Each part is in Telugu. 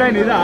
లైన్ ఇదా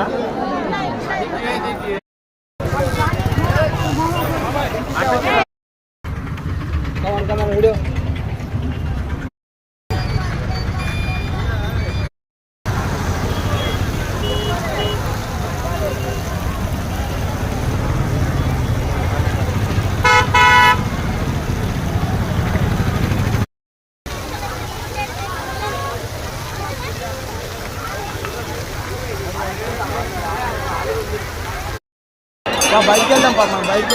బయటికి వెళ్దాం పాప మనం బయటికి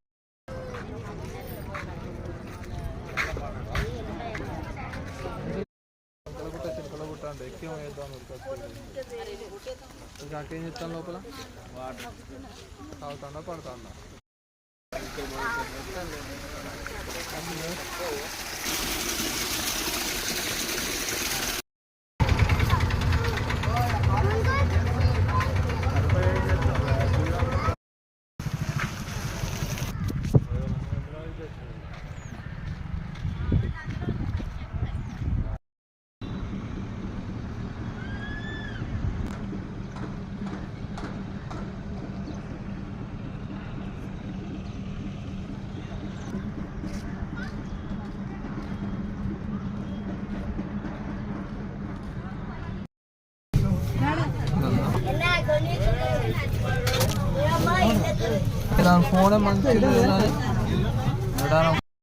వెళ్ళాలి వేద్దాం ఇంకా ఏం చెప్తాను లోపల తాగుతుందా పడుతుందా நான் போன மந்த்